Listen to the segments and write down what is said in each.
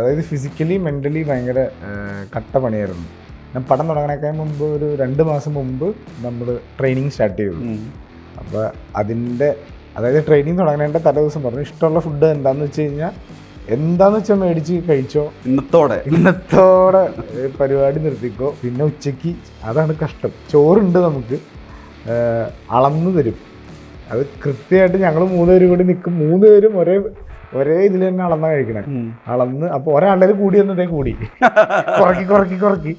അതായത് physically mentally ഭയങ്കര കട്ട പണിയായിരുന്നു. ഞാൻ പടം തുടങ്ങണേക്കാൾ മുമ്പ് ഒരു രണ്ട് മാസം മുമ്പ് നമ്മൾ ട്രെയിനിങ് സ്റ്റാർട്ട് ചെയ്തു. അപ്പോൾ അതിന്റെ അതായത് ട്രെയിനിങ് തുടങ്ങേണ്ട തലേ ദിവസം പറഞ്ഞു ഇഷ്ടമുള്ള ഫുഡ് എന്താന്ന് വെച്ച് കഴിഞ്ഞാൽ എന്താന്ന് വെച്ചാൽ മേടിച്ച് കഴിച്ചോ? ഇന്നത്തോടെ. ഇന്നത്തോടെ പരിപാടി നിർത്തിക്കോ. പിന്നെ ഉച്ചയ്ക്ക് അതാണ് കഷ്ടം. ചോറുണ്ട് നമുക്ക് അളന്നു തരും. അത് കൃത്യമായിട്ട് ഞങ്ങൾ മൂന്നുപേരും കൂടി നിൽക്കും മൂന്ന് പേരും ഒരേ ഒരേ ഇതിൽ തന്നെ അളന്നാ കഴിക്കണേ. അളന്ന് അപ്പോൾ ഒരാളുടെ കൂടി എന്നതേ കൂടി. കുറക്കി കുറക്കി കുറക്കി.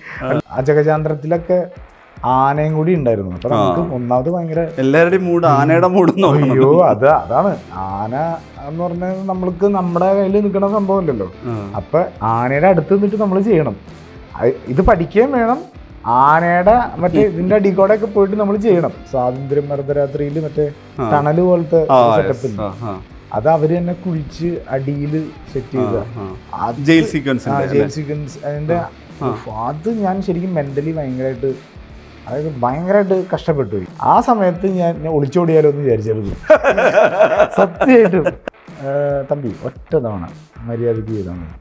അജകചാന്ദ്രത്തിലൊക്കെ ആനയും കൂടി ഉണ്ടായിരുന്നു. അപ്പൊ നമുക്ക് ഒന്നാമത് ഭയങ്കര എല്ലാവരുടെയും മൂഡ് ആനയുടെ മൂഡ് അയ്യോ അത് അതാണ്. ആന എന്ന് പറഞ്ഞാൽ നമ്മൾക്ക് നമ്മുടെ കയ്യിൽ നിൽക്കുന്ന സംഭവമല്ലല്ലോ അപ്പൊ ആനയുടെ അടുത്ത് നിന്നിട്ട് നമ്മൾ ചെയ്യണം. ഇത് പഠിക്കുകയും വേണം. ആനയുടെ മറ്റേ ഇതിന്റെ അടിക്കോടെ ഒക്കെ പോയിട്ട് നമ്മൾ ചെയ്യണം. സ്വാതന്ത്ര്യം മർദ്ദരാത്രിയിൽ മറ്റേ ടണൽ പോലത്തെ സെറ്റപ്പ് അത് അവർ തന്നെ കുഴിച്ച് അടിയിൽ സെറ്റ് ചെയ്ത. അത് ജയിൽ സീക്വൻസ് ജയിൽ സീക്വൻസ് അതിന്റെ അത് ഞാൻ ശരിക്കും മെന്റലി ഭയങ്കരമായിട്ട് അതായത് ഭയങ്കരമായിട്ട് കഷ്ടപ്പെട്ടു പോയി. ആ സമയത്ത് ഞാൻ ഞാൻ ഒളിച്ചോടിയാലോ എന്ന് വിചാരിച്ചായിരുന്നു. സത്യമായിട്ടും. തമ്പി ഒറ്റ തവണ. മര്യാദയ്ക്ക് ചെയ്താൽ മതി.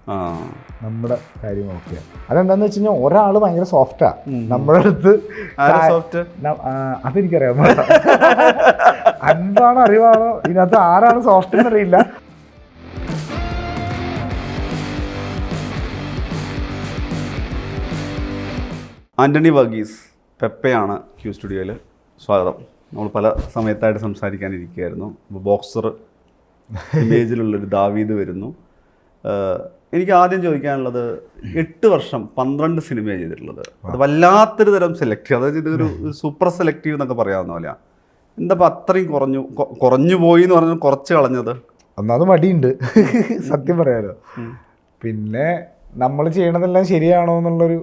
നമ്മുടെ കാര്യം ഓക്കെ അതെന്താന്ന് വെച്ച് കഴിഞ്ഞാൽ ഒരാൾ ഭയങ്കര സോഫ്റ്റാ. നമ്മുടെ അടുത്ത് സോഫ്റ്റ്? അതെനിക്കറിയാം അൻപാണോ അറിവാണോ? ഇതിനകത്ത് ആരാണ് സോഫ്റ്റ് എന്നറിയില്ല. ആന്റണി വർഗീസ് പെപ്പയാണ് ക്യൂ സ്റ്റുഡിയോയിൽ സ്വാഗതം. നമ്മൾ പല സമയത്തായിട്ട് സംസാരിക്കാനിരിക്കുകയായിരുന്നു. ബോക്സർ ഇമേജിലുള്ളൊരു ദാവീദ് വരുന്നു. എനിക്ക് ആദ്യം ചോദിക്കാനുള്ളത് എട്ട് വർഷം പന്ത്രണ്ട് സിനിമയാണ് ചെയ്തിട്ടുള്ളത്. അത് വല്ലാത്തൊരു തരം സെലക്റ്റീവ് അതായത് ഇതൊരു സൂപ്പർ സെലക്റ്റീവ് എന്നൊക്കെ പറയാവുന്ന പോലെയാണ് എന്താ അത്രയും കുറഞ്ഞു കുറഞ്ഞു പോയി എന്ന് പറഞ്ഞാൽ കുറച്ച് കളഞ്ഞത്? അന്നത് മടിയുണ്ട്. സത്യം പറയാലോ. പിന്നെ നമ്മൾ ചെയ്യണതെല്ലാം ശരിയാണോ എന്നുള്ളൊരു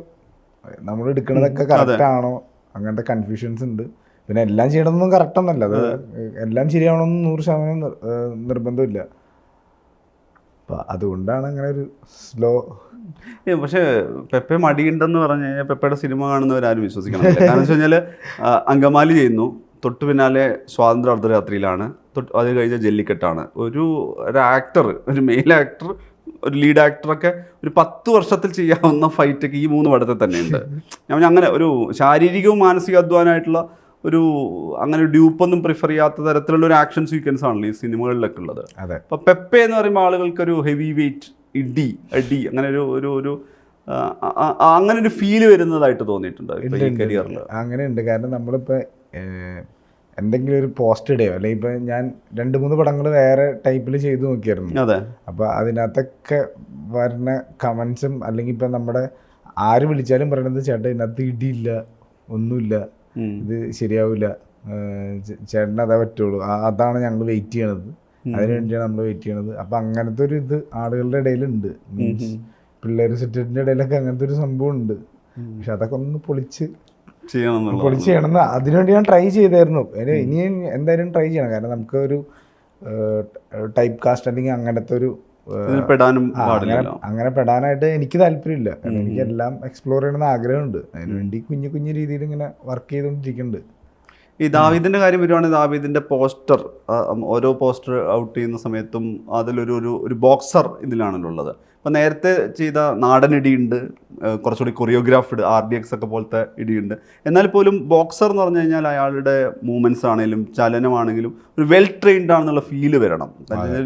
നമ്മൾ എടുക്കുന്നതൊക്കെ കറക്റ്റ് ആണോ അങ്ങനത്തെ കൺഫ്യൂഷൻസ് ഉണ്ട്. പിന്നെ എല്ലാം ചെയ്യണതൊന്നും കറക്റ്റ് ഒന്നല്ല. അത് എല്ലാം ശരിയാവണമെന്ന് നൂറ് ശതമാനം നിർബന്ധമില്ല. അതുകൊണ്ടാണ് അങ്ങനെ ഒരു സ്ലോ പക്ഷേ പെപ്പെ മടിയുണ്ടെന്ന് പറഞ്ഞു കഴിഞ്ഞാൽ പെപ്പയുടെ സിനിമ കാണുന്നവരാരും വിശ്വസിക്കണം കാരണം വെച്ച് കഴിഞ്ഞാൽ അങ്കമാലി ചെയ്യുന്നു. തൊട്ട് പിന്നാലെ സ്വാതന്ത്ര്യ അർദ്ധരാത്രിയിലാണ് തൊട്ട് അത് കഴിഞ്ഞ ജല്ലിക്കെട്ടാണ്. ഒരു ഒരു ആക്ടർ ഒരു മെയിൽ ആക്ടർ ഒരു ലീഡ് ആക്ടറൊക്കെ ഒരു പത്ത് വർഷത്തിൽ ചെയ്യാവുന്ന ഫൈറ്റൊക്കെ ഈ മൂന്ന് പടത്തിൽ തന്നെയുണ്ട്. ഞാൻ അങ്ങനെ ഒരു ശാരീരികവും മാനസിക അധ്വാനമായിട്ടുള്ള ഒരു അങ്ങനെ ഡ്യൂപ്പൊന്നും പ്രിഫർ ചെയ്യാത്ത തരത്തിലുള്ള ഒരു ആക്ഷൻ സീക്വൻസ് ആണല്ലോ ഈ സിനിമകളിലൊക്കെ ഉള്ളത്. അതെ. അപ്പൊ പെപ്പെ എന്ന് പറയുമ്പോൾ ആളുകൾക്ക് ഒരു ഹെവി വെയിറ്റ് ഇടി അടി അങ്ങനെ ഒരു ഒരു ഒരു അങ്ങനെ ഒരു ഫീൽ വരുന്നതായിട്ട് തോന്നിയിട്ടുണ്ട് ഈ കരിയറിൽ അങ്ങനെ ഉണ്ട്. കാരണം നമ്മളിപ്പോൾ എന്തെങ്കിലും ഒരു പോസ്റ്റ് ഇടുകയോ അല്ലെങ്കിൽ ഇപ്പൊ ഞാൻ രണ്ട് മൂന്ന് പടങ്ങൾ വേറെ ടൈപ്പിൽ ചെയ്തു നോക്കിയായിരുന്നു. അതെ. അപ്പോൾ അതിനകത്തൊക്കെ വരുന്ന കമന്റ്സും അല്ലെങ്കിൽ ഇപ്പൊ നമ്മുടെ ആര് വിളിച്ചാലും പറയണത് ചേട്ടാ ഇതിനകത്ത് ഇടിയില്ല ഒന്നുമില്ല. ഇത് ശരിയാവില്ല ചേട്ടന് അതേ പറ്റുള്ളൂ. അതാണ് ഞങ്ങൾ വെയിറ്റ് ചെയ്യണത്. അതിനു വേണ്ടിയാണ് നമ്മൾ വെയിറ്റ് ചെയ്യണത്. അപ്പം അങ്ങനത്തെ ഒരു ഇത് ആളുകളുടെ ഇടയിലുണ്ട്. മീൻസ് പിള്ളേർ സെറ്റിന്റെ ഇടയിലൊക്കെ അങ്ങനത്തെ ഒരു സംഭവം ഉണ്ട് പക്ഷെ അതൊക്കെ ഒന്ന് പൊളിച്ച് ചെയ്യണം പൊളിച്ച് ചെയ്യണം അതിനുവേണ്ടി ഞാൻ ട്രൈ ചെയ്തായിരുന്നു. ഇനി എന്തായാലും ട്രൈ ചെയ്യണം. കാരണം നമുക്ക് ഒരു ടൈപ്പ് കാസ്റ്റ് അല്ലെങ്കിൽ അങ്ങനത്തെ ഒരു പെടാനും അങ്ങനെ പെടാനായിട്ട് എനിക്ക് താല്പര്യമില്ല. എനിക്ക് എല്ലാം എക്സ്പ്ലോർ ചെയ്യണമെന്ന് ആഗ്രഹമുണ്ട്. അതിനുവേണ്ടി കുഞ്ഞു കുഞ്ഞു രീതിയിൽ ഇങ്ങനെ വർക്ക് ചെയ്തുകൊണ്ടിരിക്കുന്നുണ്ട്. ഈ ദാവീദിന്റെ കാര്യം വരുവാണെങ്കിൽ ദാവീദിന്റെ പോസ്റ്റർ ഓരോ പോസ്റ്റർ ഔട്ട് ചെയ്യുന്ന സമയത്തും അതിലൊരു ഒരു ഒരു ബോക്സർ ഇതിലാണല്ലോ ഉള്ളത്. അപ്പം നേരത്തെ ചെയ്ത ആ, കുറച്ചുകൂടി കൊറിയോഗ്രാഫ്ഡ് ആർ ഡി എക്സ് ഒക്കെ പോലത്തെ ഇടിയുണ്ട്. എന്നാൽ പോലും ബോക്സർ എന്ന് പറഞ്ഞു കഴിഞ്ഞാൽ അയാളുടെ മൂവ്മെന്റ്സ് ആണെങ്കിലും ചലനമാണെങ്കിലും ഒരു വെൽ ട്രെയിൻഡ് ആണെന്നുള്ള ഫീൽ വരണം.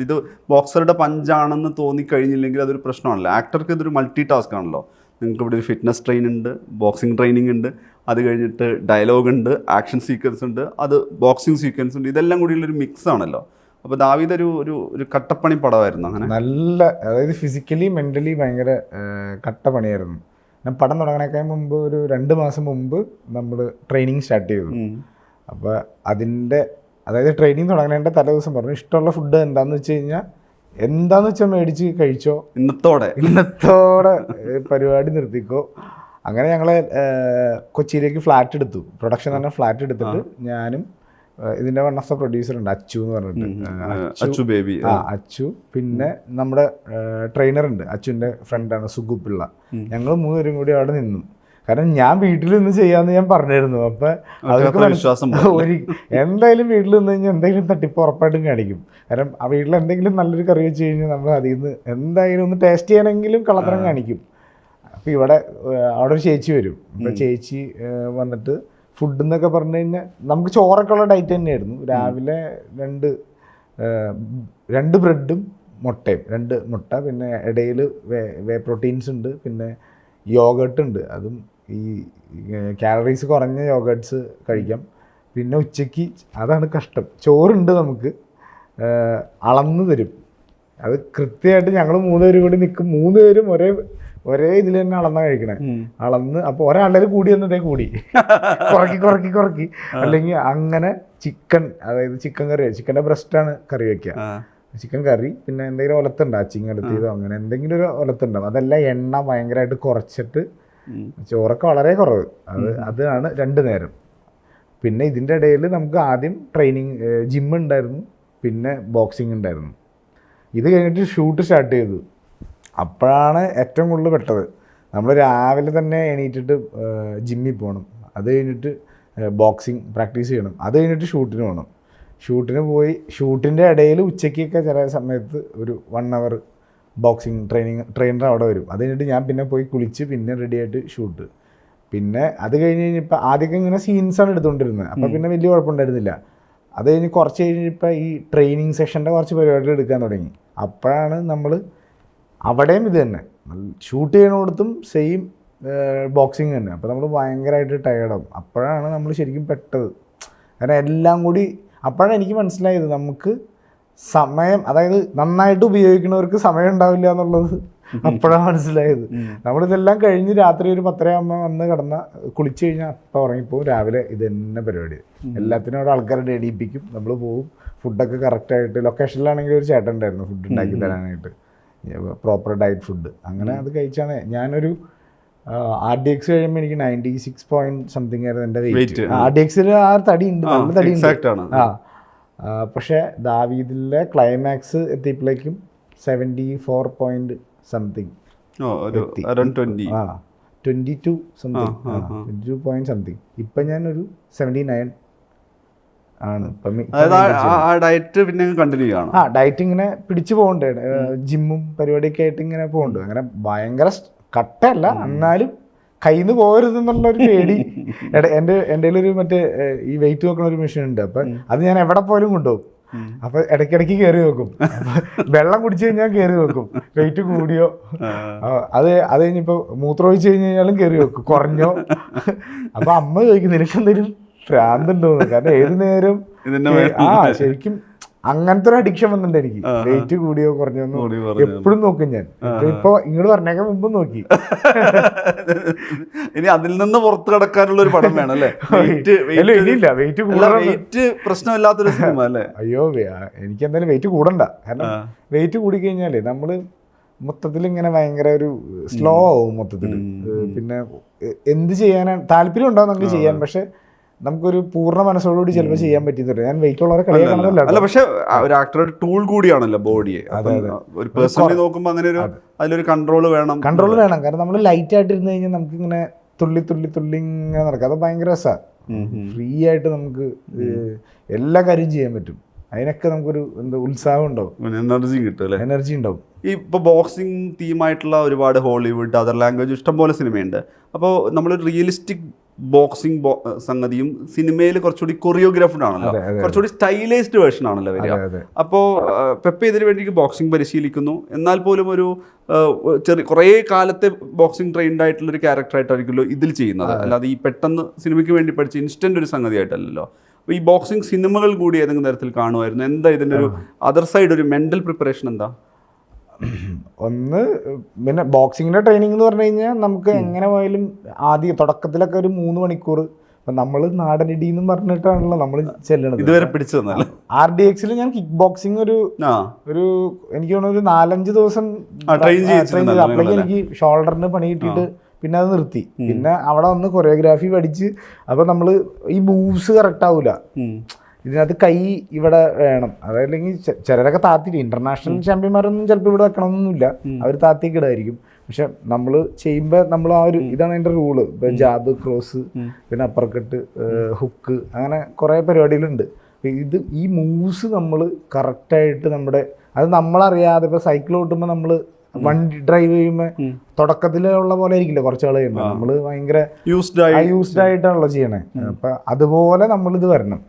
ഇത് ബോക്സറുടെ പഞ്ചാണെന്ന് തോന്നിക്കഴിഞ്ഞില്ലെങ്കിൽ അതൊരു പ്രശ്നമാണല്ലോ. ആക്ടർക്ക് ഇതൊരു മൾട്ടി ടാസ്ക് ആണല്ലോ. നിങ്ങൾക്ക് ഇവിടെ ഒരു ഫിറ്റ്നസ് ട്രെയിൻ ഉണ്ട് ബോക്സിംഗ് ട്രെയിനിങ് ഉണ്ട് അത് കഴിഞ്ഞിട്ട് ഡയലോഗ് ഉണ്ട് ആക്ഷൻ സീക്വൻസ് ഉണ്ട് അത് ബോക്സിംഗ് സീക്വൻസ് ഉണ്ട് ഇതെല്ലാം കൂടിയുള്ളൊരു മിക്സ് ആണല്ലോ. അപ്പോൾ ദാവീദ് ഒരു ഒരു ഒരു കട്ടപ്പണി പടമായിരുന്നു അങ്ങനെ. നല്ല അതായത് ഫിസിക്കലി മെന്റലി ഭയങ്കര കട്ടപ്പണിയായിരുന്നു. കട്ട പണിയായിരുന്നു ഞാൻ പടം തുടങ്ങണേക്കാൾ മുമ്പ് ഒരു രണ്ട് മാസം മുമ്പ് നമ്മൾ ട്രെയിനിങ് സ്റ്റാർട്ട് ചെയ്തു. അപ്പോൾ അതിന്റെ അതായത് ട്രെയിനിങ് തുടങ്ങേണ്ട തലേ ദിവസം പറഞ്ഞു ഇഷ്ടമുള്ള ഫുഡ് എന്താന്ന് വെച്ച് കഴിഞ്ഞാൽ എന്താന്ന് വെച്ചാൽ മേടിച്ച് കഴിച്ചോ? ഇന്നത്തോടെ. ഇന്നത്തോടെ പരിപാടി നിർത്തിക്കോ. അങ്ങനെ ഞങ്ങൾ കൊച്ചിയിലേക്ക് ഫ്ലാറ്റ് എടുത്തു. പ്രൊഡക്ഷൻ തന്നെ ഫ്ലാറ്റ് എടുത്തിട്ട് ഞാനും ഇതിന്റെ വൺ ഓഫ് ദ പ്രൊഡ്യൂസർ ഉണ്ട് അച്ചു എന്ന് പറഞ്ഞിട്ട്. അച്ചു. ബേബി ആ അച്ചു. പിന്നെ നമ്മുടെ ട്രെയിനർ ഉണ്ട്. അച്ചുവിന്റെ ഫ്രണ്ടാണ് സുഗു പിള്ള ഞങ്ങൾ മൂന്നുപേരും കൂടി അവിടെ നിന്നു. കാരണം ഞാൻ വീട്ടിൽ നിന്ന് ചെയ്യാന്ന് ഞാൻ പറഞ്ഞിരുന്നു. അപ്പൊ അതൊക്കെ വിശ്വാസം എന്തായാലും വീട്ടിൽ നിന്ന് കഴിഞ്ഞാൽ എന്തെങ്കിലും തട്ടിപ്പ് ഉറപ്പായിട്ടും കാണിക്കും. കാരണം ആ വീട്ടിൽ എന്തെങ്കിലും നല്ലൊരു കറി വെച്ച് കഴിഞ്ഞാൽ നമ്മൾ അതിൽ നിന്ന് എന്തായാലും ഒന്ന് ടേസ്റ്റ് ചെയ്യണമെങ്കിലും കള്ളത്തരം കാണിക്കും. അപ്പൊ ഇവിടെ അവിടെ ഒരു ചേച്ചി വരും. ചേച്ചി വന്നിട്ട് ഫുഡ് എന്നൊക്കെ പറഞ്ഞു കഴിഞ്ഞാൽ നമുക്ക് ചോറൊക്കെ ഉള്ള ഡയറ്റ് തന്നെയായിരുന്നു. രാവിലെ രണ്ട് രണ്ട് ബ്രെഡും മുട്ടയും രണ്ട് മുട്ട പിന്നെ ഇടയിൽ വേ വേ പ്രോട്ടീൻസ് ഉണ്ട് പിന്നെ യോഗട്ട് ഉണ്ട്. അതും ഈ കാലറീസ് കുറഞ്ഞ യോഗട്ട്സ് കഴിക്കാം. പിന്നെ ഉച്ചയ്ക്ക് അതാണ് കഷ്ടം. ചോറുണ്ട് നമുക്ക് അളന്നു അളന്ന് തരും. അത് കൃത്യമായിട്ട് ഞങ്ങൾ മൂന്നുപേരും കൂടി നിൽക്കും മൂന്ന് പേരും ഒരേ ഒരേ ഇതിൽ തന്നെ അളന്ന കഴിക്കണേ. അളന്ന് അപ്പോൾ ഒരാളുടെ കൂടി എന്നതേ കൂടി. കുറക്കി കുറക്കി കുറക്കി. അല്ലെങ്കിൽ അങ്ങനെ ചിക്കൻ അതായത് ചിക്കൻ കറി ചിക്കന്റെ ബ്രസ്റ്റാണ് കറി വെക്കുക. ചിക്കൻ കറി പിന്നെ എന്തെങ്കിലും ഒലത്തുണ്ട്? അച്ചിങ് എടുത്തതോ അങ്ങനെ എന്തെങ്കിലും ഒരു ഒലത്തുണ്ടാവും അതെല്ലാം എണ്ണ ഭയങ്കരമായിട്ട് കുറച്ചിട്ട് ചോറൊക്കെ വളരെ കുറവ്. അത് അതാണ് രണ്ട് നേരം. പിന്നെ ഇതിന്റെ ഇടയിൽ നമുക്ക് ആദ്യം ട്രെയിനിങ് ജിം ഉണ്ടായിരുന്നു. പിന്നെ ബോക്സിങ് ഉണ്ടായിരുന്നു. ഇത് കഴിഞ്ഞിട്ട് ഷൂട്ട് സ്റ്റാർട്ട് ചെയ്തു. അപ്പോഴാണ് ഏറ്റവും കൂടുതൽ പെട്ടത്. നമ്മൾ രാവിലെ തന്നെ എണീറ്റിട്ട് ജിമ്മിൽ പോകണം. അത് കഴിഞ്ഞിട്ട് ബോക്സിങ് പ്രാക്ടീസ് ചെയ്യണം. അത് കഴിഞ്ഞിട്ട് ഷൂട്ടിന് പോകണം. ഷൂട്ടിന് പോയി ഷൂട്ടിന്റെ ഇടയിൽ ഉച്ചയ്ക്കൊക്കെ ചില സമയത്ത് ഒരു one hour boxing training trainer അവിടെ വരും. അത് കഴിഞ്ഞിട്ട് ഞാൻ പിന്നെ പോയി കുളിച്ച് പിന്നെ റെഡിയായിട്ട് ഷൂട്ട് പിന്നെ അത് കഴിഞ്ഞ് കഴിഞ്ഞപ്പോൾ ആദ്യമൊക്കെ ഇങ്ങനെ സീൻസാണ് എടുത്തുകൊണ്ടിരുന്നത്. അപ്പോൾ പിന്നെ വലിയ കുഴപ്പമുണ്ടായിരുന്നില്ല. അത് കഴിഞ്ഞ് കുറച്ച് കഴിഞ്ഞപ്പോൾ ഈ ട്രെയിനിങ് സെഷന്റെ കുറച്ച് പരിപാടികൾ എടുക്കാൻ തുടങ്ങി. അപ്പോഴാണ് നമ്മൾ അവിടെയും ഇത് തന്നെ. ഷൂട്ട് ചെയ്യണോടത്തും സെയിം ബോക്സിങ് തന്നെ. അപ്പോൾ നമ്മൾ ഭയങ്കരമായിട്ട് ടയേർഡാവും അപ്പോഴാണ് നമ്മൾ ശരിക്കും പെട്ടത്. കാരണം എല്ലാം കൂടി അപ്പോഴാണ് എനിക്ക് മനസ്സിലായത് നമുക്ക് സമയം അതായത് നന്നായിട്ട് ഉപയോഗിക്കുന്നവർക്ക് സമയം ഉണ്ടാവില്ല എന്നുള്ളത്. അപ്പോഴാണ് മനസ്സിലായത്. നമ്മളിതെല്ലാം കഴിഞ്ഞ് രാത്രി ഒരു പത്തരയാകുമ്പോൾ വന്ന് കിടന്ന കുളിച്ചു കഴിഞ്ഞാൽ അപ്പം ഉറങ്ങിപ്പോവും. രാവിലെ ഇത് തന്നെ പരിപാടി. എല്ലാത്തിനും അവിടെ ആൾക്കാരെ എണീപ്പിക്കും നമ്മൾ പോവും. ഫുഡൊക്കെ കറക്റ്റായിട്ട് ലൊക്കേഷനിലാണെങ്കിൽ ഒരു ചേട്ടൻ ഉണ്ടായിരുന്നു. ഫുഡ് ഉണ്ടാക്കി തരാനായിട്ട്. Proper diet food. അങ്ങനെ അത് കഴിച്ചാണ്. ഞാനൊരു ആർ ഡി എക്സ് കഴിയുമ്പോൾ എനിക്ക് നയന്റി സിക്സ് പോയിന്റ് സംതിങ് ആയിരുന്നു എന്റെ വെയിറ്റ് ആർ ഡി എക്സിൽ ആ തടി ഉണ്ട്. നല്ല തടി ഉണ്ട്. ആ പക്ഷേ ദാവീദിലെ ക്ലൈമാക്സ് എത്തിയപ്പോഴേക്കും സെവന്റി ഫോർ പോയിന്റ് സംതിങ് ആ twenty two something twenty two point something ഇപ്പം ഞാനൊരു സെവന്റി നയൻ ആണ്. ആ- ഡയറ്റ് പിന്നെ കണ്ടിന്യൂ ചെയ്യണം? ആ ഡയറ്റ് ഇങ്ങനെ പിടിച്ചു പോകണ്ടേ. ജിമ്മും പരിപാടിയൊക്കെ ആയിട്ട് ഇങ്ങനെ പോകുന്നുണ്ട് അങ്ങനെ ഭയങ്കര കട്ടല്ല കട്ടയല്ല. എന്നാലും കയ്യിൽ നിന്ന് പോകരുതെന്നുള്ള ഒരു പേടി. എന്റെ എന്റെ ഒരു മറ്റേ ഈ വെയിറ്റ് നോക്കുന്ന ഒരു മെഷീൻ ഉണ്ട്. അപ്പം അത് ഞാൻ എവിടെ പോലും കൊണ്ടുപോകും. അപ്പൊ ഇടയ്ക്കിടയ്ക്ക് കയറി വെക്കും. വെള്ളം കുടിച്ചു കഴിഞ്ഞാൽ കയറി വെക്കും. വെയിറ്റ് കൂടിയോ? അത് അത് കഴിഞ്ഞിപ്പോ മൂത്രം ഒഴിച്ച് കഴിഞ്ഞ് കഴിഞ്ഞാലും കയറി വെക്കും. കുറഞ്ഞോ? അപ്പൊ അമ്മ ചോദിക്കും നിനക്ക് എന്തെങ്കിലും ഭ്രാന്തുണ്ടോന്ന്. കാരണം ഏത് നേരം ആ ശരിക്കും അങ്ങനത്തെ ഒരു അഡിക്ഷൻ വന്നിട്ടുണ്ട് എനിക്ക്. വെയിറ്റ് കൂടിയോ കുറഞ്ഞോ എപ്പോഴും നോക്കും ഞാൻ. ഇപ്പൊ ഇങ്ങോട്ട് പറഞ്ഞേക്കാൻ മുമ്പ് നോക്കി. ഇനി അതിൽ നിന്ന് പുറത്തു കടക്കാനുള്ള ഒരു പടം വേണം അല്ലേ? ഇനിയില്ല. വെയിറ്റ് വെയിറ്റ് പ്രശ്നമില്ലാത്തൊരു സിനിമ അല്ലേ? അയ്യോ എനിക്ക് എന്തായാലും വെയിറ്റ് കൂടണ്ട. കാരണം. വെയിറ്റ് കൂടി കഴിഞ്ഞാലേ നമ്മൾ മൊത്തത്തിൽ ഇങ്ങനെ ഭയങ്കര ഒരു സ്ലോ ആവും മൊത്തത്തിൽ പിന്നെ എന്ത് ചെയ്യാനാണ് താല്പര്യം ഉണ്ടാവും നമുക്ക് ചെയ്യാൻ. പക്ഷെ നമുക്കൊരു പൂർണ മനസ്സോടുകൂടി ചിലപ്പോൾ ചെയ്യാൻ പറ്റിയിട്ടില്ല ഞാൻ വെയിറ്റ് ഉള്ളവരെ കളിയാക്കണമെന്നല്ല അല്ല പക്ഷെ ഒരു ആക്ടറുടെ ടൂൾ കൂടിയാണല്ലോ ബോഡിയെ ഒരു പേഴ്സണലി നോക്കുമ്പോൾ അങ്ങനെ ഒരു അതിലൊരു കൺട്രോൾ വേണം. കൺട്രോൾ വേണം. കാരണം നമ്മൾ ലൈറ്റ് ആയിട്ട് ആയിട്ടിരുന്ന് കഴിഞ്ഞാൽ നമുക്ക് ഇങ്ങനെ തുള്ളി തുള്ളി തുള്ളി ഇങ്ങനെ നടക്കാം. അത് ഭയങ്കര രസമാണ് ഫ്രീ ആയിട്ട് നമുക്ക് എല്ലാ കാര്യം ചെയ്യാൻ പറ്റും. അതിനൊക്കെ നമുക്കൊരു എന്താ ഉത്സാഹം ഉണ്ടാവും. എനർജി കിട്ടും എനർജി ഉണ്ടാവും. ഈ ഇപ്പോൾ ബോക്സിംഗ് തീമായിട്ടുള്ള ഒരുപാട് ഹോളിവുഡ് അതർ ലാംഗ്വേജ് ഇഷ്ടംപോലെ സിനിമയുണ്ട് അപ്പോൾ നമ്മൾ റിയലിസ്റ്റിക് ബോക്സിംഗ് സംഗതിയും സിനിമയിൽ കുറച്ചുകൂടി കൊറിയോഗ്രാഫ്ഡ് ആണല്ലോ. കുറച്ചുകൂടി സ്റ്റൈലൈസ്ഡ് വേർഷൻ ആണല്ലോ വരിക. അപ്പോൾ പെപ്പ ഇതിനു വേണ്ടി ബോക്സിംഗ് പരിശീലിക്കുന്നു. എന്നാൽ പോലും ഒരു ചെറിയ കുറേ കാലത്തെ ബോക്സിംഗ് ട്രെയിൻഡ് ആയിട്ടുള്ള ഒരു ക്യാരക്ടറായിട്ടായിരിക്കുമല്ലോ ഇതിൽ ചെയ്യുന്നത്. അല്ലാതെ ഈ പെട്ടെന്ന് സിനിമയ്ക്ക് വേണ്ടി പഠിച്ച ഇൻസ്റ്റന്റ് ഒരു സംഗതിയായിട്ടല്ലല്ലോ. അപ്പോൾ ഈ ബോക്സിംഗ് സിനിമകൾ കൂടി ഏതെങ്കിലും തരത്തിൽ കാണുമായിരുന്നു. എന്താ ഇതിന്റെ ഒരു അതർ സൈഡ് ഒരു മെന്റൽ പ്രിപ്പറേഷൻ എന്താ? ഒന്ന് പിന്നെ ബോക്സിങ്ങിന്റെ ട്രെയിനിങ് എന്ന് പറഞ്ഞു കഴിഞ്ഞാൽ നമുക്ക് എങ്ങനെ പോയാലും ആദ്യം തുടക്കത്തിലൊക്കെ ഒരു മൂന്ന് മണിക്കൂർ അപ്പം നമ്മൾ നാടനിടി എന്ന് പറഞ്ഞിട്ടാണല്ലോ നമ്മൾ ചെല്ലണത്. ഇതുവരെ പിടിച്ചു തന്നല്ലേ ആർ ഡി എക്സിൽ ഞാൻ കിക്ക് ബോക്സിംഗ് ഒരു ഒരു എനിക്ക് തോന്നുന്നു ഒരു നാലഞ്ച് ദിവസം ട്രെയിൻ ചെയ്യിച്ചിട്ടുണ്ടായിരുന്നു അപ്പോഴേക്കും എനിക്ക് ഷോൾഡറിന് പണി കിട്ടിയിട്ട് പിന്നെ അത് നിർത്തി. പിന്നെ അവിടെ വന്ന് കൊറിയോഗ്രാഫി പഠിച്ച് അപ്പൊ നമ്മൾ ഈ മൂവ്സ് കറക്റ്റ് ആവൂല. ഉം. ഇതിനകത്ത് കൈ ഇവിടെ വേണം. അതല്ലെങ്കിൽ ചിലരൊക്കെ താത്തിട്ട് ഇന്റർനാഷണൽ ചാമ്പ്യന്മാരൊന്നും ചിലപ്പോൾ ഇവിടെ വെക്കണമെന്നൊന്നുമില്ല. അവർ താത്തിക്കിടായിരിക്കും പക്ഷെ നമ്മൾ ചെയ്യുമ്പോൾ നമ്മൾ ആ ഒരു ഇതാണ് അതിന്റെ റൂൾ ഇപ്പം ജാബ് ക്രോസ് പിന്നെ അപ്പർക്കട്ട് ഹുക്ക് അങ്ങനെ കുറേ പരിപാടികളുണ്ട്. ഇത് ഈ മൂവ്സ് നമ്മൾ കറക്റ്റായിട്ട് നമ്മുടെ അത് നമ്മളറിയാതെ ഇപ്പോൾ സൈക്കിൾ ഓട്ടുമ്പോൾ നമ്മൾ വണ്ടി ഡ്രൈവ് ചെയ്യുമ്പോൾ തുടക്കത്തിലുള്ള പോലെ ആയിരിക്കില്ല കുറച്ച് ആൾ കഴിയുമ്പോൾ നമ്മൾ ഭയങ്കര യൂസ്ഡ് ആയിട്ടാണല്ലോ ചെയ്യണേ. അപ്പൊ അതുപോലെ നമ്മൾ ഇത് വരണം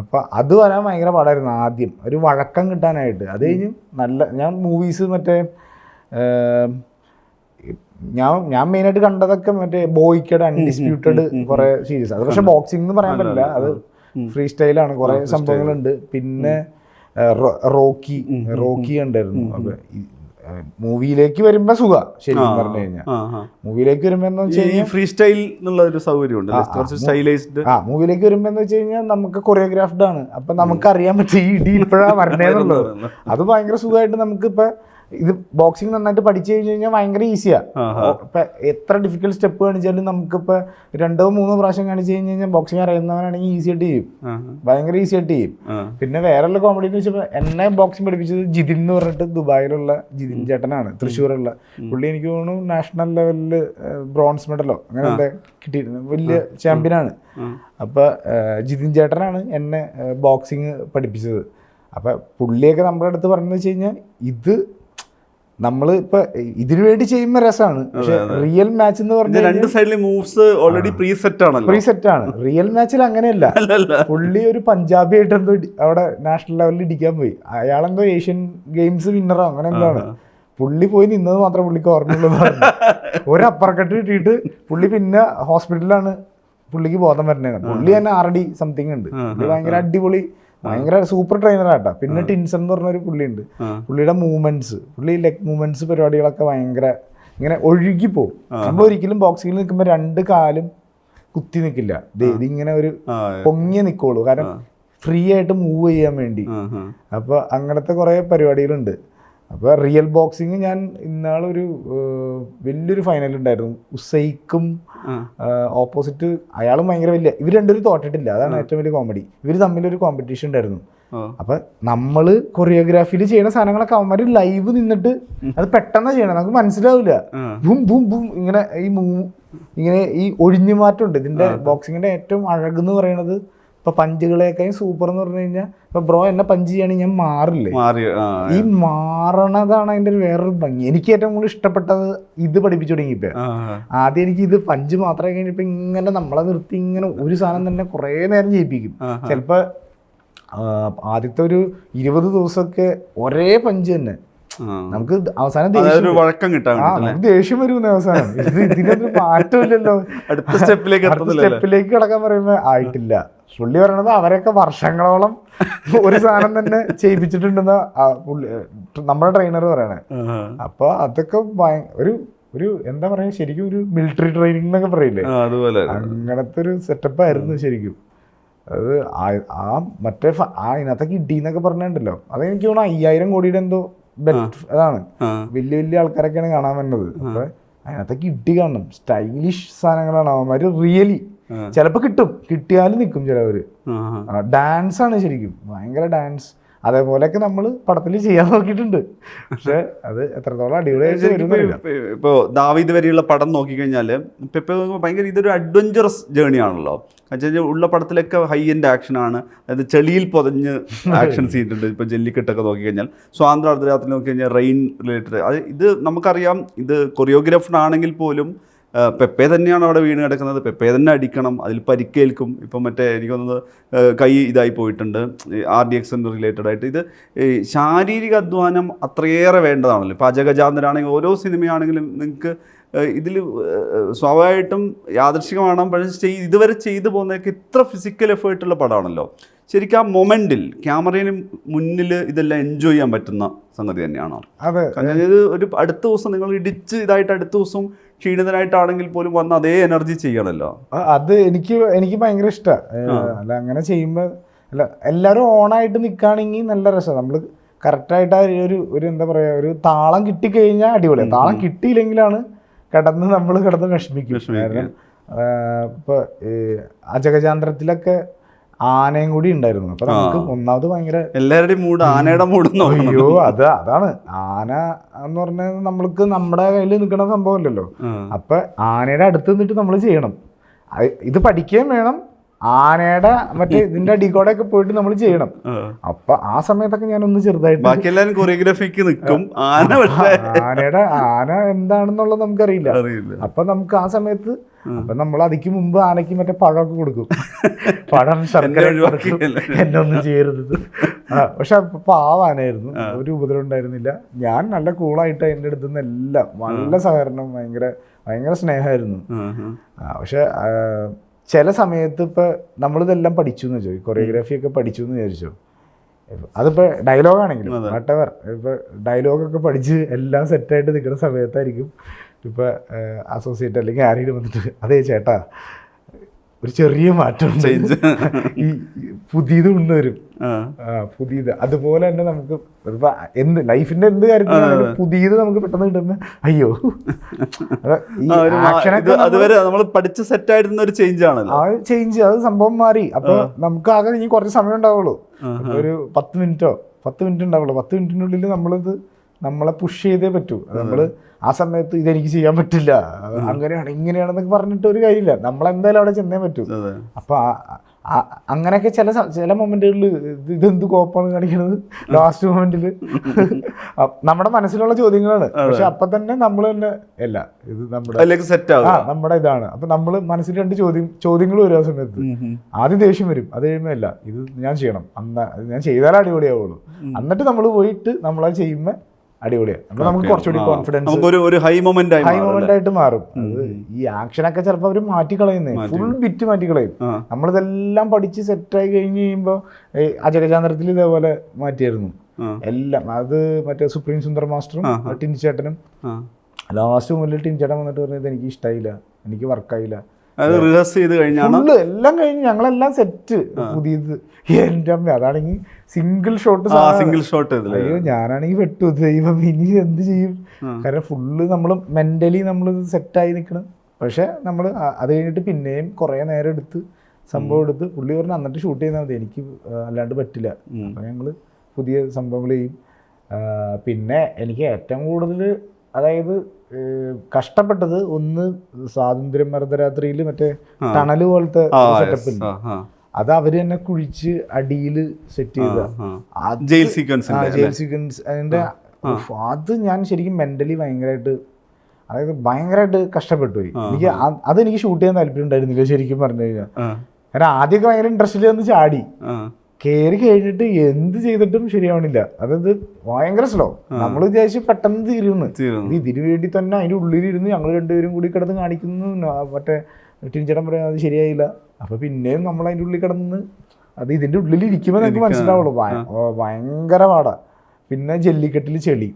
അപ്പൊ അത് വരാൻ ഭയങ്കര പാടായിരുന്നു ആദ്യം. ഒരു വഴക്കം കിട്ടാനായിട്ട്. അത് കഴിഞ്ഞ് നല്ല ഞാൻ മൂവീസ് മറ്റേ ഞാൻ ഞാൻ ഞാൻ മെയിനായിട്ട് കണ്ടതൊക്കെ മറ്റേ ബോയ്ക്കഡ് അൺഡിസ്പ്യൂട്ടഡ് കുറെ സീരീസ് അത് പക്ഷെ ബോക്സിംഗ് എന്ന് പറയാൻ പറ്റില്ല. അത് ഫ്രീ സ്റ്റൈലാണ് കുറെ സംഭവങ്ങളുണ്ട്. പിന്നെ റോക്കി. റോക്കി ഉണ്ടായിരുന്നു അപ്പൊ മൂവിയിലേക്ക് വരുമ്പോ സുഖ ശരിക്കും പറഞ്ഞു കഴിഞ്ഞാൽ മൂവിയിലേക്ക് വരുമ്പോ എന്ന് വെച്ച് ഈ ഫ്രീ സ്റ്റൈൽ എന്നുള്ള ഒരു സൗകര്യമുണ്ട് കുറച്ച് സ്റ്റൈലൈസ്ഡ് ആ മൂവിയിലേക്ക് വരുമ്പോ എന്ന് വെച്ച് കഴിഞ്ഞാൽ നമുക്ക് കൊറിയോഗ്രാഫ്ഡ് ആണ്. അപ്പൊ നമുക്ക് അറിയാൻ പറ്റും ഈ ഇടി ഇപ്പോഴാ വരണേന്നുള്ളത്. അത് ഭയങ്കര സുഖമായിട്ട് നമുക്ക് ഇപ്പൊ ഇത് ബോക്സിംഗ് നന്നായിട്ട് പഠിച്ചു കഴിഞ്ഞു കഴിഞ്ഞാൽ ഭയങ്കര ഈസിയാണ് ഇപ്പൊ എത്ര ഡിഫിക്കൽട്ട് സ്റ്റെപ്പ് കാണിച്ചാലും നമുക്കിപ്പോ രണ്ടോ മൂന്നോ പ്രാവശ്യം കാണിച്ചു കഴിഞ്ഞു കഴിഞ്ഞാൽ ബോക്സിംഗ് അറിയുന്നവനാണെങ്കിൽ ഈസി ആയിട്ട് ചെയ്യും. ഭയങ്കര ഈസി ആയിട്ട് ചെയ്യും. പിന്നെ വേറെയുള്ള കോമഡി എന്ന് വെച്ചപ്പോൾ എന്നെ ബോക്സിംഗ് പഠിപ്പിച്ചത് ജിതിൻ എന്ന് പറഞ്ഞിട്ട് ദുബായിലുള്ള ജിതിൻ ചേട്ടനാണ് തൃശ്ശൂരുള്ള. പുള്ളി എനിക്ക് തോന്നുന്നു നാഷണൽ ലെവലിൽ ബ്രോൺസ് മെഡലോ അങ്ങനെ കിട്ടിയിരുന്നു. വലിയ ചാമ്പ്യനാണ് അപ്പൊ ഏഹ്, ജിതിൻ ചേട്ടനാണ് എന്നെ ബോക്സിങ് പഠിപ്പിച്ചത്. അപ്പൊ പുള്ളിയൊക്കെ നമ്മുടെ അടുത്ത് പറഞ്ഞെന്ന് വെച്ച് കഴിഞ്ഞാൽ ഇത് നമ്മൾ ഇപ്പൊ ഇതിനു വേണ്ടി ചെയ്യുമ്പോൾ രസമാണ് പക്ഷെ റിയൽ മാച്ച് എന്ന് പറഞ്ഞാൽ രണ്ട് സൈഡിലെ മൂവ്സ് ഓൾറെഡി പ്രീ സെറ്റ് ആണല്ലോ. പ്രീ സെറ്റ് ആണ് റിയൽ മാച്ചിൽ അങ്ങനെയല്ല. പുള്ളി ഒരു പഞ്ചാബി ആയിട്ട് എന്തോ അവിടെ നാഷണൽ ലെവലിൽ ഇടിക്കാൻ പോയി. അയാളെന്തോ ഏഷ്യൻ ഗെയിംസ് വിന്നറോ അങ്ങനെ എന്താണ്. പുള്ളി പോയി നിന്നത് മാത്രം പുള്ളിക്ക് ഓർമ്മയുള്ളൂ ഒരു അപ്പറക്കെട്ട് കിട്ടിയിട്ട് പുള്ളി പിന്നെ ഹോസ്പിറ്റലിലാണ് പുള്ളിക്ക് ബോധം വരണേ പുള്ളി തന്നെ ഡി സംതിങ് ഉണ്ട്. ഭയങ്കര അടിപൊളി ഭയങ്കര സൂപ്പർ ട്രെയിനർ ആട്ടാ പിന്നെ ടിൻസൺ എന്ന് പറഞ്ഞൊരു പുള്ളിയുണ്ട്. പുള്ളിയുടെ മൂവ്മെന്റ്സ് പുള്ളി ലെഗ് മൂവ്മെന്റ്സ് പരിപാടികളൊക്കെ ഭയങ്കര ഇങ്ങനെ ഒഴുകി പോകും നമ്മൾ ഒരിക്കലും ബോക്സിംഗിൽ നിൽക്കുമ്പോൾ രണ്ട് കാലും കുത്തി നിൽക്കില്ല ഇതിങ്ങനെ ഒരു പൊങ്ങി പൊങ്ങിയ നിൽക്കുള്ളൂ കാരണം ഫ്രീ ആയിട്ട് മൂവ് ചെയ്യാൻ വേണ്ടി. അപ്പോൾ അങ്ങനത്തെ കുറേ പരിപാടികളുണ്ട്. അപ്പോൾ റിയൽ ബോക്സിങ് ഞാൻ ഇന്നാളൊരു വലിയൊരു ഫൈനൽ ഉണ്ടായിരുന്നു. ഉസൈക്കും ഓപ്പോസിറ്റ് അയാളും ഭയങ്കര വലിയ ഇവർ രണ്ടുപേരും തോറ്റിട്ടില്ല. അതാണ് ഏറ്റവും വലിയ കോമഡി ഇവർ തമ്മിലൊരു കോമ്പറ്റീഷൻ ഉണ്ടായിരുന്നു. അപ്പൊ നമ്മൾ കൊറിയോഗ്രാഫിയിൽ ചെയ്യുന്ന സാധനങ്ങളൊക്കെ അവന്മാര് ലൈവ് നിന്നിട്ട് അത് പെട്ടെന്ന് ചെയ്യണം. നമുക്ക് മനസ്സിലാവില്ല. ബും ബും ബും ഇങ്ങനെ ഈ മൂ ഇങ്ങനെ ഈ ഒഴിഞ്ഞു മാറ്റമുണ്ട്. ഇതിന്റെ ബോക്സിങ്ങിന്റെ ഏറ്റവും അഴകെന്ന് പറയുന്നത് ഇപ്പൊ പഞ്ചുകളെയൊക്കെയും സൂപ്പർ എന്ന് പറഞ്ഞു കഴിഞ്ഞാൽ ഇപ്പൊ ബ്രോ എന്നെ പഞ്ച് ചെയ്യുകയാണെങ്കിൽ ഞാൻ മാറില്ലേ? മാറി ആ ഈ മാറണതാണ് അതിന്റെ ഒരു വേറൊരു ഭംഗി. എനിക്ക് ഏറ്റവും കൂടുതൽ ഇഷ്ടപ്പെട്ടത് ഇത് പഠിപ്പിച്ചു തുടങ്ങിയപ്പോ. ആ, ആദ്യം എനിക്ക് ഇത് പഞ്ച് മാത്രമേ കഴിഞ്ഞപ്പോ ഇങ്ങനെ നമ്മളെ നിർത്തി ഇങ്ങനെ ഒരു സാധനം തന്നെ കുറേ നേരം ജയിപ്പിക്കും. ചിലപ്പോ ആ, ആദ്യത്തെ ഒരു ഇരുപത് ദിവസമൊക്കെ ഒരേ പഞ്ച് തന്നെ. ആ. നമുക്ക് അവസാനം അതായത് ദേഷ്യം ഒരു വഴക്കം കിട്ടാൻ ആ നമുക്ക് ദേഷ്യം അവസാനം. ഇത് ഇതിനൊരു മാറ്റമില്ലല്ലോ. അടുത്ത സ്റ്റെപ്പിലേക്ക് അടുത്ത എത്തുന്നില്ല സ്റ്റെപ്പിലേക്ക് കിടക്കാൻ പറയുമ്പോ ആയിട്ടില്ല. പുള്ളി പറയണത് അവരൊക്കെ വർഷങ്ങളോളം ഒരു സാധനം തന്നെ ചെയ്യിപ്പിച്ചിട്ടുണ്ടെന്ന് നമ്മുടെ ട്രെയിനർ പറയണേ. അപ്പൊ അതൊക്കെ ഒരു ഒരു എന്താ പറയാ ശരിക്കും ഒരു മിലിറ്ററി ട്രെയിനിങ് എന്നൊക്കെ പറയില്ലേ? അതുപോലെ. അങ്ങനത്തെ ഒരു സെറ്റപ്പ് ആയിരുന്നു ശരിക്കും. അത് ആ- മറ്റേ ആ ഇതിനകത്തൊക്കെ ഇടി എന്നൊക്കെ പറഞ്ഞിട്ടുണ്ടല്ലോ. അത് എനിക്ക് തോന്നുന്നു അയ്യായിരം കോടിയുടെ എന്തോ ബെറ്റ് അതാണ്. വലിയ വലിയ ആൾക്കാരൊക്കെയാണ് കാണാൻ വരുന്നത് അപ്പൊ അതിനകത്ത് ഇടി കാണണം. സ്റ്റൈലിഷ് സാധനങ്ങളാണ്. അവന്മാര് റിയലി ആ. ചിലപ്പോ കിട്ടും. കിട്ടിയാലും നിൽക്കും ചിലവര് ആ, ഡാൻസ് ആണ് ശരിക്കും. ഭയങ്കര ഡാൻസ് അതേപോലെയൊക്കെ നമ്മൾ പടത്തിൽ ചെയ്യാൻ നോക്കിയിട്ടുണ്ട്. പക്ഷെ അത് എത്രത്തോളം അടിപൊളിയായിട്ട് ഇപ്പോൾ ദാവീദ് വരെയുള്ള പടം നോക്കിക്കഴിഞ്ഞാൽ ഇപ്പൊ ഭയങ്കര ഇതൊരു അഡ്വഞ്ചറസ് ജേണി ആണല്ലോ. വെച്ചാൽ ഉള്ള പടത്തിലൊക്കെ ഹൈ എൻഡ് ആക്ഷൻ ആണ്. അതായത് ചെളിയിൽ പൊതഞ്ഞ് ആക്ഷൻ സീൻ ഉണ്ട്. ജെല്ലിക്കെട്ടൊക്കെ ജല്ലിക്കെട്ടൊക്കെ നോക്കിക്കഴിഞ്ഞാൽ. സ്വാതന്ത്ര്യ അർദ്ധരാത്രി നോക്കിക്കഴിഞ്ഞാൽ റെയിൻ റിലേറ്റഡ് അത് ഇത് നമുക്കറിയാം. ഇത് കൊറിയോഗ്രാഫർ ആണെങ്കിൽ പോലും പെപ്പെ തന്നെയാണ് അവിടെ വീണ് കിടക്കുന്നത്. പെപ്പെ തന്നെ അടിക്കണം. അതിൽ പരിക്കേൽക്കും. ഇപ്പം മറ്റേ എനിക്ക് തോന്നുന്നത് കൈ ഇതായി പോയിട്ടുണ്ട്. ആർ ഡി എക്സിന് റിലേറ്റഡ് ആയിട്ട്. ഇത് ശാരീരിക അധ്വാനം അത്രയേറെ വേണ്ടതാണല്ലോ. ഇപ്പോൾ ഓരോ സിനിമയാണെങ്കിലും നിങ്ങൾക്ക് ഇതിൽ സ്വാഭാവികമായിട്ടും യാദൃശികമാണ് പക്ഷേ ഇതുവരെ ചെയ്തു പോകുന്നതൊക്കെ ഇത്ര ഫിസിക്കൽ എഫേർട്ടുള്ള പടമാണല്ലോ. ശരിക്കും ആ മൊമെന്റിൽ ക്യാമറയിന് മുന്നിൽ ഇതെല്ലാം എൻജോയ് ചെയ്യാൻ പറ്റുന്ന സംഗതി തന്നെയാണ്? അതെ. ഇത് ഒരു അടുത്ത ദിവസം നിങ്ങൾ ഇടിച്ച് ഇതായിട്ട് അടുത്ത ദിവസം ക്ഷീണിതനായിട്ടാണെങ്കിൽ പോലും വന്ന് അതേ എനർജി ചെയ്യണല്ലോ. അത് എനിക്ക് എനിക്ക് ഭയങ്കര ഇഷ്ടമാണ് അല്ല അങ്ങനെ ചെയ്യുമ്പോൾ അല്ല എല്ലാവരും ഓണായിട്ട് നിൽക്കുകയാണെങ്കിൽ നല്ല രസമാണ് നമ്മൾ കറക്റ്റായിട്ട് ആ ഒരു ഒരു എന്താ പറയുക ഒരു താളം കിട്ടിക്കഴിഞ്ഞാൽ അടിപൊളിയാണ് താളം കിട്ടിയില്ലെങ്കിലാണ് കിടന്ന് നമ്മൾ കിടന്ന് വിഷമിക്കും. കാരണം ഇപ്പോൾ അജഗജാന്തരത്തിലൊക്കെ ആനയും കൂടി ഉണ്ടായിരുന്നു. അപ്പൊ നമുക്ക് ഒന്നാമത് ഭയങ്കര എല്ലാവരുടെയും മൂഡ് ആനയുടെ മൂഡ് അയ്യോ അത് അതാണ്. ആന എന്ന് പറഞ്ഞാൽ നമ്മൾക്ക് നമ്മുടെ കയ്യിൽ നിൽക്കുന്ന സംഭവമല്ലല്ലോ. അപ്പൊ ആനയുടെ അടുത്ത് നിന്നിട്ട് നമ്മൾ ചെയ്യണം. ഇത് പഠിക്കുകയും വേണം. ആനയുടെ മറ്റേ ഇതിന്റെ ഡിക്കോടെ ഒക്കെ പോയിട്ട് നമ്മൾ ചെയ്യണം. അപ്പൊ ആ സമയത്തൊക്കെ ഞാനൊന്ന് ചെറുതായിട്ട് ബാക്കി എല്ലാവരും കൊറിയോഗ്രാഫിക്ക് നിൽക്കും ആന ആനയുടെ ആന എന്താണെന്നുള്ളത് നമുക്കറിയില്ല. അപ്പൊ നമുക്ക് ആ സമയത്ത് അപ്പൊ നമ്മൾ അതിക്ക് മുമ്പ് ആനയ്ക്ക് മറ്റേ പഴമൊക്കെ കൊടുക്കും. പഴം ശർക്കര എന്നെ ഒഴിവാക്കി ഒന്നും ചെയ്യരുത്. പക്ഷെ പാവാനായിരുന്നു. ഒരു ഉപദ്രവം ഉണ്ടായിരുന്നില്ല. ഞാൻ നല്ല കൂളായിട്ട് അതിന്റെ അടുത്ത് നിന്ന് എല്ലാം നല്ല സഹകരണം ഭയങ്കര ഭയങ്കര സ്നേഹമായിരുന്നു. പക്ഷെ ചില സമയത്ത് ഇപ്പോൾ നമ്മളിതെല്ലാം പഠിച്ചു എന്ന് വെച്ചോ കൊറിയോഗ്രാഫി ഒക്കെ പഠിച്ചു എന്ന് വിചാരിച്ചോ അതിപ്പോൾ ഡയലോഗാണെങ്കിലും വാട്ട് എവർ വട്ടവർ ഇപ്പൊ ഡയലോഗൊക്കെ പഠിച്ച് എല്ലാം സെറ്റായിട്ട് നിൽക്കുന്ന സമയത്തായിരിക്കും ഇപ്പോൾ അസോസിയേറ്റ് അല്ലെങ്കിൽ ആരെങ്കിലും വന്നിട്ട് അതേ ചേട്ടാ ഒരു ചെറിയ മാറ്റം ഈ പുതിയത് കൊണ്ടുവരും. പുതിയത്. അതുപോലെ തന്നെ നമുക്ക് എന്ത് ലൈഫിന്റെ എന്ത് കാര്യത്തിലും പുതിയത് നമുക്ക് പെട്ടെന്ന് കിട്ടുന്ന അയ്യോ. അതുവരെ നമ്മൾ പഠിച്ച് സെറ്റ് ആയിരുന്ന ഒരു ചേഞ്ച് ആണല്ലോ. ആ ചേഞ്ച് അത് സംഭവം മാറി. അപ്പൊ നമുക്ക് ആകെ ഇനി കുറച്ച് സമയം ഉണ്ടാവുള്ളൂ. ഒരു പത്ത് മിനിറ്റോ പത്ത് മിനിറ്റ് ഉണ്ടാവുള്ളൂ. പത്ത് മിനിറ്റിനുള്ളിൽ നമ്മളിത് നമ്മളെ പുഷ് ചെയ്തേ പറ്റൂ. നമ്മൾ ആ സമയത്ത് ഇതെനിക്ക് ചെയ്യാൻ പറ്റില്ല. അങ്ങനെയാണ് ഇങ്ങനെയാണെന്നൊക്കെ പറഞ്ഞിട്ട് ഒരു കാര്യമില്ല. നമ്മളെന്തായാലും അവിടെ ചെന്നേ പറ്റൂ. അപ്പൊ അങ്ങനെയൊക്കെ ചില ചില മൊമെന്റുകളിൽ ഇതെന്ത് കോപ്പാണ് കാണിക്കുന്നത് ലാസ്റ്റ് മൊമെന്റിൽ നമ്മുടെ മനസ്സിലുള്ള ചോദ്യങ്ങളാണ്. പക്ഷെ അപ്പൊ തന്നെ നമ്മൾ തന്നെ അല്ല ഇത് നമ്മുടെ സെറ്റ് ആ നമ്മുടെ ഇതാണ്. അപ്പൊ നമ്മൾ മനസ്സിൽ രണ്ട് ചോദ്യം ചോദ്യങ്ങൾ വരും ആ സമയത്ത് ആദ്യം ദേഷ്യം വരും. അത് കഴിയുമ്പോ അല്ല ഇത് ഞാൻ ചെയ്യണം. അന്ന ഞാൻ ചെയ്താലേ അടിപൊളിയാവുള്ളൂ. എന്നിട്ട് നമ്മൾ പോയിട്ട് നമ്മളത് ചെയ്യുമ്പോ അടിപൊളിയാണ് അപ്പൊ നമുക്ക് കുറച്ചുകൂടി കോൺഫിഡൻസ് നമുക്കൊരു ഒരു ഹൈ മൊമെന്റ് ഹൈ മൊമെന്റ് ആയിട്ട് മാറും. ഈ ആക്ഷനൊക്കെ ചിലപ്പോൾ അവർ മാറ്റിക്കളയുന്നേ. Full bit മാറ്റിക്കളയും. നമ്മളിതെല്ലാം പഠിച്ച് സെറ്റായി കഴിഞ്ഞ് കഴിയുമ്പോൾ അജകചാന്ദ്രത്തിൽ ഇതേപോലെ മാറ്റിയായിരുന്നു. എല്ലാം അത് മറ്റേ സുപ്രീം സുന്ദർ മാസ്റ്ററും ടിൻചേട്ടനും. ചേട്ടനും ലാസ്റ്റ് മുന്നിൽ ടിൻചേട്ടൻ വന്നിട്ട് പറഞ്ഞത് എനിക്ക് ഇഷ്ടമായില്ല എനിക്ക് വർക്കായില്ല അത് റിഹേഴ്സ് ചെയ്ത് കഴിഞ്ഞാണ്? എല്ലാം കഴിഞ്ഞ് ഞങ്ങളെല്ലാം സെറ്റ് പുതിയത്. എന്റെ അമ്മ അതാണെങ്കിൽ സിംഗിൾ ഷോട്ട് സിംഗിൾ ഷോട്ട് അയ്യോ ഞാനാണെങ്കിൽ വെട്ടു ദൈവം ഇനി എന്ത് ചെയ്യും? കാരണം ഫുള്ള് നമ്മൾ മെന്റലി നമ്മൾ സെറ്റായി നിൽക്കണം പക്ഷെ നമ്മൾ അത് കഴിഞ്ഞിട്ട് പിന്നെയും കുറേ നേരം എടുത്ത് സംഭവം എടുത്ത് പുള്ളി പറഞ്ഞ് എന്നിട്ട് ഷൂട്ട് ചെയ്താൽ മതി. എനിക്ക് അല്ലാണ്ട് പറ്റില്ല. അപ്പം ഞങ്ങൾ പുതിയ സംഭവങ്ങൾ ചെയ്യും. പിന്നെ എനിക്ക് ഏറ്റവും കൂടുതൽ അതായത് കഷ്ടപ്പെട്ടത് ഒന്ന് സ്വാതന്ത്ര്യം മർദ്ദരാത്രിയിൽ മറ്റേ ടണൽ പോലത്തെ സെറ്റപ്പിൽ. അത് അവർ തന്നെ കുഴിച്ച് അടിയിൽ സെറ്റ് ചെയ്ത. ജയിൽ സീക്വൻസ് ജയിൽ സീക്വൻസ് അതിന്റെ അത് ഞാൻ ശരിക്കും മെന്റലി ഭയങ്കരമായിട്ട് അതായത് ഭയങ്കരമായിട്ട് കഷ്ടപ്പെട്ടു പോയി എനിക്ക് അതെനിക്ക് ഷൂട്ട് ചെയ്യാൻ താല്പര്യം ഉണ്ടായിരുന്നില്ല ശരിക്കും പറഞ്ഞു കഴിഞ്ഞാൽ. കാരണം ആദ്യമൊക്കെ ഭയങ്കര ഇൻട്രസ്റ്റിൽ വന്ന് ചാടി. കയറി കഴിഞ്ഞിട്ട് എന്ത് ചെയ്തിട്ടും ശരിയാവണില്ല. അതായത് ഭയങ്കര സ്ലോ നമ്മൾ വിചാരിച്ച് പെട്ടെന്ന് തീരുന്നു. ഇതിന് ഇത് ഇതിനു വേണ്ടി തന്നെ അതിന്റെ ഉള്ളിലിരുന്ന് ഞങ്ങൾ രണ്ടുപേരും കൂടി കിടന്ന് കാണിക്കുന്നു. മറ്റേ ടിൻചേട്ടൻ പറയാം അത് ശരിയായില്ല. അപ്പൊ പിന്നെയും നമ്മൾ അതിന്റെ ഉള്ളിൽ കിടന്ന് അത് ഇതിന്റെ ഉള്ളിൽ ഇരിക്കുമ്പോൾ നമുക്ക് മനസ്സിലാവുള്ളൂ. ഭയങ്കര പാടാ. പിന്നെ ജെല്ലിക്കെട്ടിൽ ചെളി.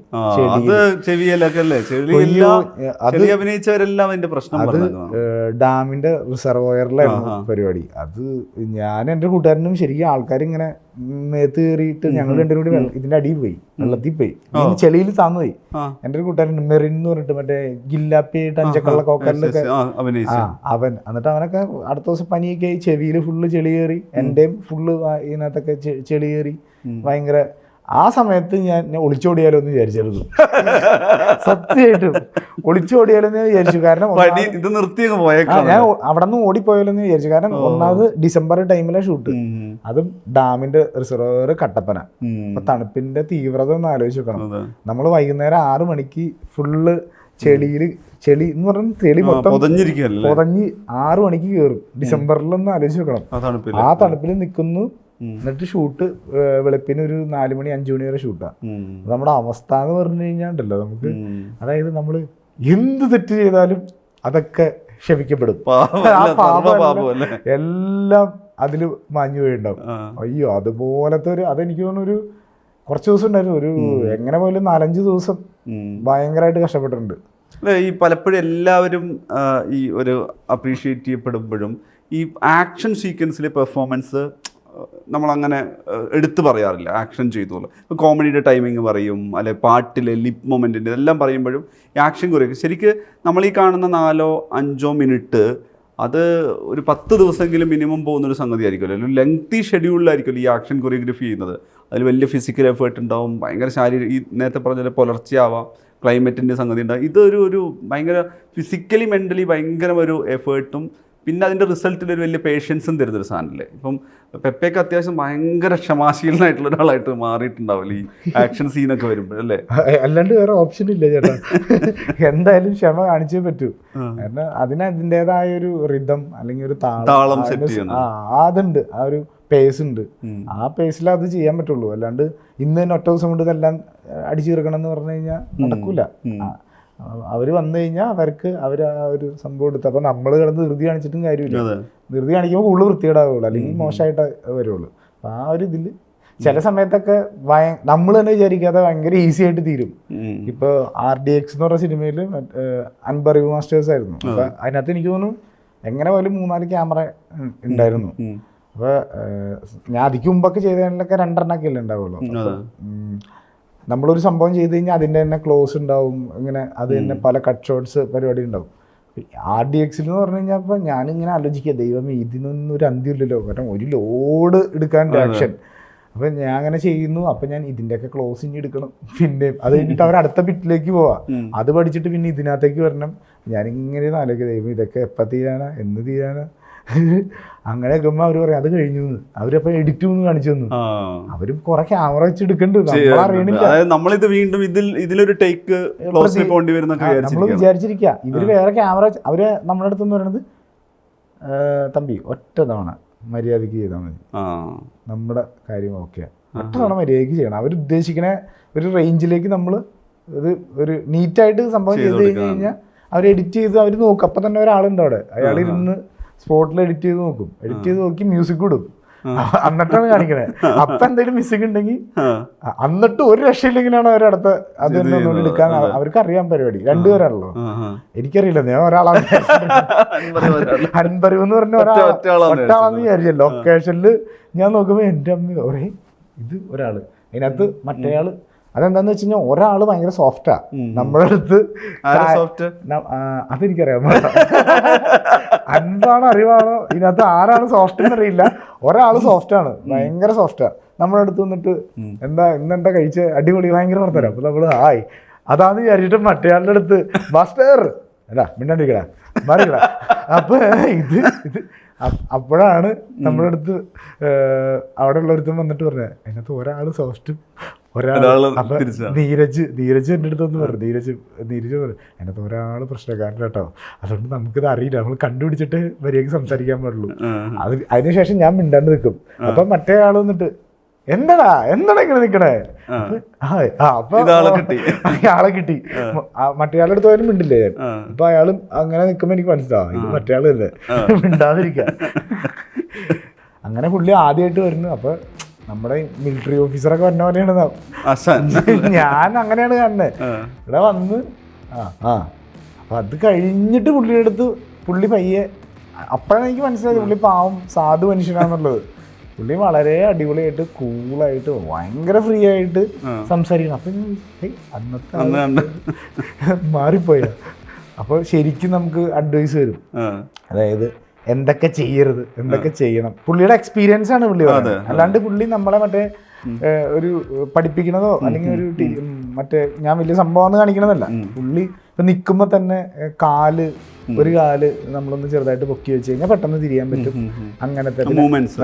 അത് ചെവിയലൊക്കെ ചെളി അഭിനയിച്ചവരെല്ലാം അതിന്റെ പ്രശ്നം അത് ഡാമിന്റെ റിസർവോയറിലായിരുന്നു പരിപാടി. അത് ഞാൻ എന്റെ കൂട്ടുകാരനും ശരിക്കും ആൾക്കാർ ഇങ്ങനെ മേത്ത് കയറിയിട്ട് ഞങ്ങൾ രണ്ടും കൂടി ഇതിന്റെ അടിയിൽ പോയി വെള്ളത്തിൽ പോയി. ചെളിയിൽ താന്നു പോയി. എന്റെ എന്റെ ഒരു കൂട്ടുകാരൻ മെറിൻ എന്ന് പറഞ്ഞിട്ട് മറ്റേ ഗില്ലാപ്പി ടഞ്ചക്കള്ള അഞ്ചക്കള്ള കോക്കലിലൊക്കെ അവൻ. എന്നിട്ട് അവനൊക്കെ അടുത്ത ദിവസം പനിയൊക്കെ ആയി ചെവിയിൽ ഫുള്ള് ചെളി കയറി എന്റെയും ഫുള്ള് ഇതിനകത്തൊക്കെ ചെളി കയറി ഭയങ്കര ആ സമയത്ത് ഞാൻ ഒളിച്ചോടിയാലോ എന്ന് വിചാരിച്ചിരുന്നു. സത്യമായിട്ടും. ഒളിച്ചോടിയാലോ എന്ന് വിചാരിച്ചു. കാരണം ഇത് നിർത്തി ഞാൻ അവിടെ നിന്ന് ഓടിപ്പോയാലോ എന്ന് വിചാരിച്ചു. കാരണം ഒന്നാമത് ഡിസംബർ ടൈമിലെ ഷൂട്ട്. അതും ഡാമിന്റെ റിസർവർ കട്ടപ്പന. അപ്പൊ തണുപ്പിന്റെ തീവ്രത ഒന്ന് ആലോചിച്ച് നോക്കണം. നമ്മൾ വൈകുന്നേരം ആറു മണിക്ക് ഫുള്ള് ചെളിയിൽ ചെളി എന്ന് പറഞ്ഞാൽ ചെളി മൊത്തം പൊതഞ്ഞ് ആറു മണിക്ക് കയറും ഡിസംബറിലൊന്ന് ആലോചിച്ച് നോക്കണം. തണുപ്പില്ല ആ തണുപ്പിൽ നിൽക്കുന്നു എന്നിട്ട് ഷൂട്ട് വെളുപ്പിന് ഒരു നാല് മണി അഞ്ചു മണി വരെ ഷൂട്ടാണ് നമ്മുടെ അവസ്ഥ എന്ന് പറഞ്ഞു കഴിഞ്ഞാൽ ഉണ്ടല്ലോ നമുക്ക് അതായത് നമ്മൾ എന്ത് തെറ്റ് ചെയ്താലും അതൊക്കെ ക്ഷമിക്കപ്പെടും. എല്ലാം അതിൽ മാഞ്ഞു പോയിണ്ടാവും. അയ്യോ അതുപോലത്തെ ഒരു അതെനിക്ക് തോന്നുന്നു ഒരു കുറച്ച് ദിവസം ഉണ്ടായിരുന്നു. ഒരു എങ്ങനെ പോലും നാലഞ്ച് ദിവസം. ഭയങ്കരമായിട്ട് കഷ്ടപ്പെട്ടിട്ടുണ്ട്. ഈ പലപ്പോഴും എല്ലാവരും ഈ ഒരു അപ്രീഷിയേറ്റ് ചെയ്യപ്പെടുമ്പോഴും ഈ ആക്ഷൻ സീക്വൻസിലെ പെർഫോമൻസ് നമ്മളങ്ങനെ എടുത്തു പറയാറില്ല. ആക്ഷൻ ചെയ്തു ഇപ്പോൾ കോമഡിയുടെ ടൈമിങ് പറയും അല്ലെ പാട്ടിലെ ലിപ് മൊമെന്റിന്റെ ഇതെല്ലാം പറയുമ്പോഴും ആക്ഷൻ കുറയും ശരിക്ക് നമ്മൾ ഈ കാണുന്ന നാലോ അഞ്ചോ മിനിറ്റ് അത് ഒരു പത്ത് ദിവസമെങ്കിലും മിനിമം പോകുന്നൊരു സംഗതി ആയിരിക്കുമല്ലോ ഒരു ലെങ്തി ഷെഡ്യൂളിലായിരിക്കുമല്ലോ ഈ ആക്ഷൻ കൊറിയോഗ്രഫി ചെയ്യുന്നത്. അതിൽ വലിയ ഫിസിക്കൽ എഫേർട്ട് ഉണ്ടാവും ഭയങ്കര ശാരീരിക ഈ നേരത്തെ പറഞ്ഞ പോലെ പുലർച്ചയാവാം ക്ലൈമറ്റിന്റെ സംഗതി ഉണ്ടാവും. ഇതൊരു ഒരു ഭയങ്കര ഫിസിക്കലി മെന്റലി ഭയങ്കര ഒരു എഫേർട്ടും പിന്നെ അതിന്റെ റിസൾട്ടിൽ ഒരു വലിയ പേഷ്യൻസും തരുന്നൊരു സാധനമില്ലേ ഇപ്പം പെപ്പയ്ക്ക് അത്യാവശ്യം ഭയങ്കര ക്ഷമാശീലനായിട്ടുള്ള ഒരാളായിട്ട് മാറിയിട്ടുണ്ടാവില്ല ഈ ആക്ഷൻ സീനൊക്കെ വരുമ്പോൾ അല്ലേ? അല്ലാണ്ട് വേറെ ഓപ്ഷൻ ഇല്ല ചേട്ടാ. എന്തായാലും ക്ഷമ കാണിച്ചേ പറ്റൂ. കാരണം അതിന് അതിന്റെതായ ഒരു റിതം അല്ലെങ്കിൽ ഒരു താളം സെറ്റ് അതുണ്ട്. ആ ഒരു പേസ് ഉണ്ട്. ആ പേസിൽ അത് ചെയ്യാൻ പറ്റുള്ളൂ. അല്ലാണ്ട് ഇന്ന് തന്നെ ഒറ്റ ദിവസം കൊണ്ട് ഇതെല്ലാം അടിച്ചു തീർക്കണം എന്ന് പറഞ്ഞു കഴിഞ്ഞാൽ നടക്കൂല ആ, അവർ വന്നു കഴിഞ്ഞാൽ അവർക്ക് അവർ ആ ഒരു സംഭവം എടുത്ത്. അപ്പം നമ്മൾ കിടന്ന് ധൃതി കാണിച്ചിട്ടും കാര്യമില്ല. ധൃതി കാണിക്കുമ്പോൾ കൂടുതൽ വൃത്തികേടാവുള്ളൂ. അല്ലെങ്കിൽ മോശമായിട്ട് വരുള്ളൂ. അപ്പം ആ ഒരു ഇതിൽ ചില സമയത്തൊക്കെ ഭയ നമ്മൾ തന്നെ വിചാരിക്കാതെ ഭയങ്കര ഈസി ആയിട്ട് തീരും. ഇപ്പോൾ ഇപ്പൊ ആർ ഡി എക്സ് എന്ന് പറഞ്ഞ സിനിമയിൽ അൻപറിവ് മാസ്റ്റേഴ്സ് ആയിരുന്നു. അപ്പം അതിനകത്ത് എനിക്ക് തോന്നുന്നു എങ്ങനെ പോലും മൂന്നാൽ ക്യാമറ ഉണ്ടായിരുന്നു. അപ്പോൾ അപ്പൊ ഞാൻ അതിക്ക് മുമ്പൊക്കെ ചെയ്തതിലൊക്കെ രണ്ടെണ്ണൊക്കെ അല്ലേ ഉണ്ടാവുള്ളൂ നമ്മളൊരു സംഭവം ചെയ്ത് കഴിഞ്ഞാൽ അതിന്റെ തന്നെ ക്ലോസ് ഉണ്ടാവും. ഇങ്ങനെ അത് തന്നെ പല കട്ട് ഷോട്ട്സ് പരിപാടി ഉണ്ടാവും. ആർ ഡി എക്സിൽ എന്ന് പറഞ്ഞു കഴിഞ്ഞാൽ ഇപ്പൊ ഞാനിങ്ങനെ ആലോചിക്കുക ദൈവം ഇതിനൊന്നും ഒരു അന്ത്യമില്ലല്ലോ. കാരണം ഒരു ലോഡ് എടുക്കാൻ ആക്ഷൻ അപ്പം ഞാൻ അങ്ങനെ ചെയ്യുന്നു. അപ്പം ഞാൻ ഇതിന്റെയൊക്കെ ക്ലോസ് ഇനി എടുക്കണം. പിന്നെ അത് കഴിഞ്ഞിട്ട് അവർ അടുത്ത ബിറ്റിലേക്ക് പോവാം. അത് പഠിച്ചിട്ട് പിന്നെ ഇതിനകത്തേക്ക് വരണം. ഞാനിങ്ങനെ ആലോചിക്കുക ദൈവം ഇതൊക്കെ എപ്പോൾ തീരാനാ? എന്ന് തീരാനാ? അങ്ങനെ ഗമ്മ അവർ പറയും അത് കഴിഞ്ഞു. അവരപ്പോ എഡിറ്റ് ഒന്ന് കാണിച്ചു തന്നു. അവർ കൊറേ ക്യാമറ വെച്ച് എടുക്കണ്ട് നമ്മൾ ചെയ്യാറുണ്ട്. അറിയണില്ല. അതായത് നമ്മളിത് വീണ്ടും ഇതിൽ ഇതിലൊരു ടേക്ക് പോകേണ്ടി നമ്മൾ വിചാരിച്ചിരിക്കുക ഇവർ വേറെ ക്യാമറ അവർ നമ്മുടെ അടുത്ത് പറയണത് തമ്പി ഒറ്റ തവണ മര്യാദയ്ക്ക് ചെയ്താൽ മതി. നമ്മുടെ കാര്യം ഓക്കെ ഒറ്റ തവണ മര്യാദയ്ക്ക് ചെയ്യണം. അവർ ഉദ്ദേശിക്കണ ഒരു റേഞ്ചിലേക്ക് നമ്മൾ ഇത് ഒരു നീറ്റായിട്ട് സംഭവം ചെയ്ത് കഴിഞ്ഞ് കഴിഞ്ഞാൽ അവർ എഡിറ്റ് ചെയ്ത് അവർ നോക്കും. അപ്പം തന്നെ ഒരാളുണ്ട് അവിടെ. അയാൾ ഇരുന്ന് സ്പോട്ടിൽ എഡിറ്റ് ചെയ്ത് നോക്കും. എഡിറ്റ് ചെയ്ത് നോക്കി മ്യൂസിക് ഇടും. എന്നിട്ടാണ് കാണിക്കണേ. അപ്പൊ എന്തെങ്കിലും മിസ്സിംഗ് ഉണ്ടെങ്കിൽ. എന്നിട്ട് ഒരു രക്ഷയില്ലെങ്കിലാണ് അവർ അടുത്ത അത് എടുക്കാൻ അവർക്ക് അറിയാൻ പരിപാടി. രണ്ടുപേരാണല്ലോ. എനിക്കറിയില്ല ഞാൻ ഒരാളാണ്. അൻപറിവ് എന്ന് പറഞ്ഞ ഒരാൾ ഒറ്റ വിചാരിച്ചു ലൊക്കേഷനിൽ ഞാൻ നോക്കുമ്പോ എന്റെ അമ്മ ഒരേ ഇത് ഒരാൾ. അതിനകത്ത് മറ്റേയാൾ അതെന്താന്ന് വെച്ച് കഴിഞ്ഞാൽ ഒരാൾ ഭയങ്കര സോഫ്റ്റാ നമ്മുടെ അടുത്ത് സോഫ്റ്റ് അതെനിക്കറിയാം അൻപാണോ അറിവാണോ? ഇതിനകത്ത് ആരാണ് സോഫ്റ്റ് എന്നറിയില്ല. ഒരാൾ സോഫ്റ്റ് ആണ്. ഭയങ്കര സോഫ്റ്റാ നമ്മുടെ അടുത്ത് വന്നിട്ട് എന്താ ഇന്ന് എന്താ കഴിച്ച? അടിപൊളി ഭയങ്കര വർത്തരം അപ്പൊ നമ്മൾ ആയി അതാന്ന് വിചാരിച്ചിട്ട് മറ്റേയാളുടെ അടുത്ത് മാസ്റ്റർ. അല്ല മിണ്ടാണ്ടിരിക്കടാ. മാറിക്കടാ. അപ്പൊ ഇത് ഇത് അപ്പോഴാണ് നമ്മുടെ അടുത്ത് അവിടെ ഉള്ളൊരുത്തും വന്നിട്ട് പറഞ്ഞത് അതിനകത്ത് ഒരാൾ സോഫ്റ്റും ധീരജ് തിരിച്ചാ. നീരജ് നീരജ് എന്റെ അടുത്തൊന്ന് പറഞ്ഞു നീരജ് നീരജ് പറഞ്ഞു അതിനകത്ത് ഒരാൾ പ്രശ്നക്കാരൻ കേട്ടോ അതുകൊണ്ട് നമുക്കിത് അറിയില്ല. നമ്മൾ കണ്ടുപിടിച്ചിട്ട് വരികയ്ക്ക് സംസാരിക്കാൻ പാടുള്ളൂ. അത് അതിനുശേഷം ഞാൻ മിണ്ടാണ്ട് നിൽക്കും അപ്പം മറ്റേ ആൾ വന്നിട്ട് എന്താടാ? എന്താടാ ഇങ്ങനെ നിക്കണേ? ഇതാളെ കിട്ടി. ആളെ കിട്ടി. മറ്റേ ആളുടെ അടുത്ത് പോയാലും മിണ്ടില്ലേ. അപ്പൊ അയാളും അങ്ങനെ നിൽക്കുമ്പോ എനിക്ക് മനസ്സിലാവും. ഇത് മറ്റേ ആൾ തന്നെ അങ്ങനെ പുള്ളി ആദ്യമായിട്ട് വരുന്നു. അപ്പൊ നമ്മുടെ മിലിറ്ററി ഓഫീസറൊക്കെ പറഞ്ഞ പോലെയാണ് ഞാൻ അങ്ങനെയാണ് കാണുന്നത്. ഇവിടെ വന്ന് ആ ആ. അപ്പൊ അത് കഴിഞ്ഞിട്ട് പുള്ളിയുടെ അടുത്ത് പുള്ളി പയ്യെ അപ്പോഴാണ് എനിക്ക് മനസ്സിലായത് പുള്ളി പാവം സാധു മനുഷ്യനാണെന്നുള്ളത്. പുള്ളി വളരെ അടിപൊളിയായിട്ട് കൂളായിട്ട് ഭയങ്കര ഫ്രീ ആയിട്ട് സംസാരിക്കണം അപ്പൊ അന്നത്തെ മാറിപ്പോയ? അപ്പോൾ ശരിക്കും നമുക്ക് അഡ്വൈസ് വരും. അതായത് എന്തൊക്കെ ചെയ്യരുത് എന്തൊക്കെ ചെയ്യണം. പുള്ളിയുടെ എക്സ്പീരിയൻസ് ആണ് പുള്ളി അല്ലാണ്ട് പുള്ളി നമ്മളെ മറ്റേ ഒരു പഠിപ്പിക്കണതോ അല്ലെങ്കിൽ ഒരു മറ്റേ ഞാൻ വലിയ സംഭവം കാണിക്കണതല്ല. പുള്ളി ഇപ്പൊ നിൽക്കുമ്പോ തന്നെ കാൽ ഒരു കാൽ നമ്മളൊന്ന് ചെറുതായിട്ട് പൊക്കി വെച്ച് കഴിഞ്ഞാൽ പെട്ടെന്ന് തിരിയാൻ പറ്റും. അങ്ങനത്തെ മൂവ്മെന്റ്സ്